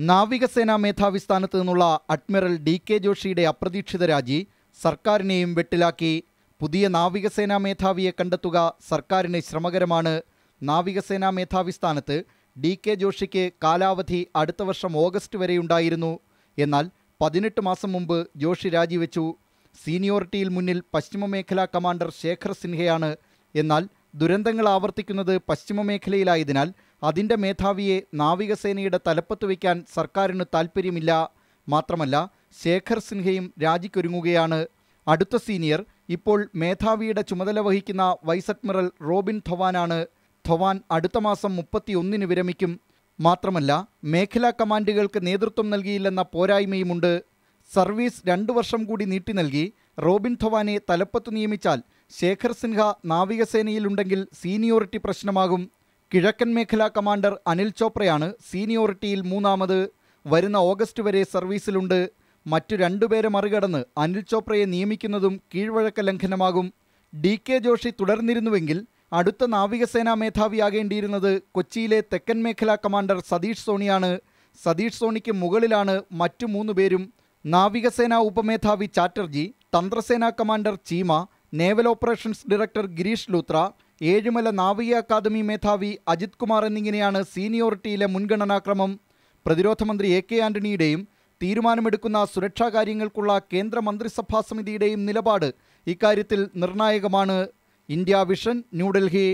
നാവികസേനാ മേധാവി സ്ഥാനത്ത് നിന്നുള്ള അഡ്മിറൽ ഡി കെ ജോഷിയുടെ അപ്രതീക്ഷിത രാജി സർക്കാരിനെയും വെട്ടിലാക്കി. പുതിയ നാവികസേനാ മേധാവിയെ കണ്ടെത്തുക സർക്കാരിന് ശ്രമകരമാണ്. നാവികസേനാ മേധാവി സ്ഥാനത്ത് ഡി കെ ജോഷിക്ക് കാലാവധി അടുത്ത വർഷം ഓഗസ്റ്റ് വരെയുണ്ടായിരുന്നു. എന്നാൽ പതിനെട്ട് മാസം മുമ്പ് ജോഷി രാജിവെച്ചു. സീനിയോറിറ്റിയിൽ മുന്നിൽ പശ്ചിമമേഖലാ കമാൻഡർ ശേഖർ സിൻഹയാണ്. എന്നാൽ ദുരന്തങ്ങൾ ആവർത്തിക്കുന്നത് പശ്ചിമമേഖലയിലായതിനാൽ അതിന്റെ മേധാവിയെ നാവികസേനയുടെ തലപ്പത്ത് വയ്ക്കാൻ സർക്കാരിന് താൽപ്പര്യമില്ല. മാത്രമല്ല ശേഖർ സിൻഹയും രാജിക്കൊരുങ്ങുകയാണ്. അടുത്ത സീനിയർ ഇപ്പോൾ മേധാവിയുടെ ചുമതല വഹിക്കുന്ന വൈസ് അഡ്മിറൽ റോബിൻ ധവാനാണ്. ധവാൻ അടുത്ത മാസം മുപ്പത്തിയൊന്നിന് വിരമിക്കും. മാത്രമല്ല മേഖലാ കമാൻഡുകൾക്ക് നേതൃത്വം നൽകിയില്ലെന്ന പോരായ്മയുമുണ്ട്. സർവീസ് രണ്ടു വർഷം കൂടി നീട്ടി നൽകി റോബിൻ ധവാനെ തലപ്പത്ത് നിയമിച്ചാൽ ശേഖർ സിൻഹ നാവികസേനയിലുണ്ടെങ്കിൽ സീനിയോറിറ്റി പ്രശ്നമാകും. കിഴക്കൻ മേഖലാ കമാൻഡർ അനിൽ ചോപ്രയാണ് സീനിയോറിറ്റിയിൽ മൂന്നാമത്. വരുന്ന ഓഗസ്റ്റ് വരെ സർവീസിലുണ്ട്. മറ്റു രണ്ടുപേരെ മറികടന്ന് അനിൽ ചോപ്രയെ നിയമിക്കുന്നതും കീഴ്വഴക്ക ലംഘനമാകും. ഡി കെ ജോഷി തുടർന്നിരുന്നുവെങ്കിൽ അടുത്ത നാവികസേനാ മേധാവിയാകേണ്ടിയിരുന്നത് കൊച്ചിയിലെ തെക്കൻ മേഖലാ കമാൻഡർ സതീഷ് സോണിയാണ്. സതീഷ് സോണിക്ക് മുകളിലാണ് മറ്റു മൂന്ന് പേരും. നാവികസേനാ ഉപമേധാവി Chatterjee തന്ത്രസേനാ commander Cheema naval operations director Girish Luthra Ezhimala നാവിക അക്കാദമി മേധാവി അജിത് കുമാർ എന്നിങ്ങനെയാണ് സീനിയോറിറ്റിയിലെ മുൻഗണനാക്രമം. പ്രതിരോധ മന്ത്രി എ കെ ആന്റണിയുടെയും തീരുമാനമെടുക്കുന്ന സുരക്ഷാ കാര്യങ്ങൾക്കുള്ള കേന്ദ്ര മന്ത്രിസഭാ സമിതിയുടെയും നിലപാട് ഇക്കാര്യത്തിൽ നിർണായകമാണ്. India vision New Delhi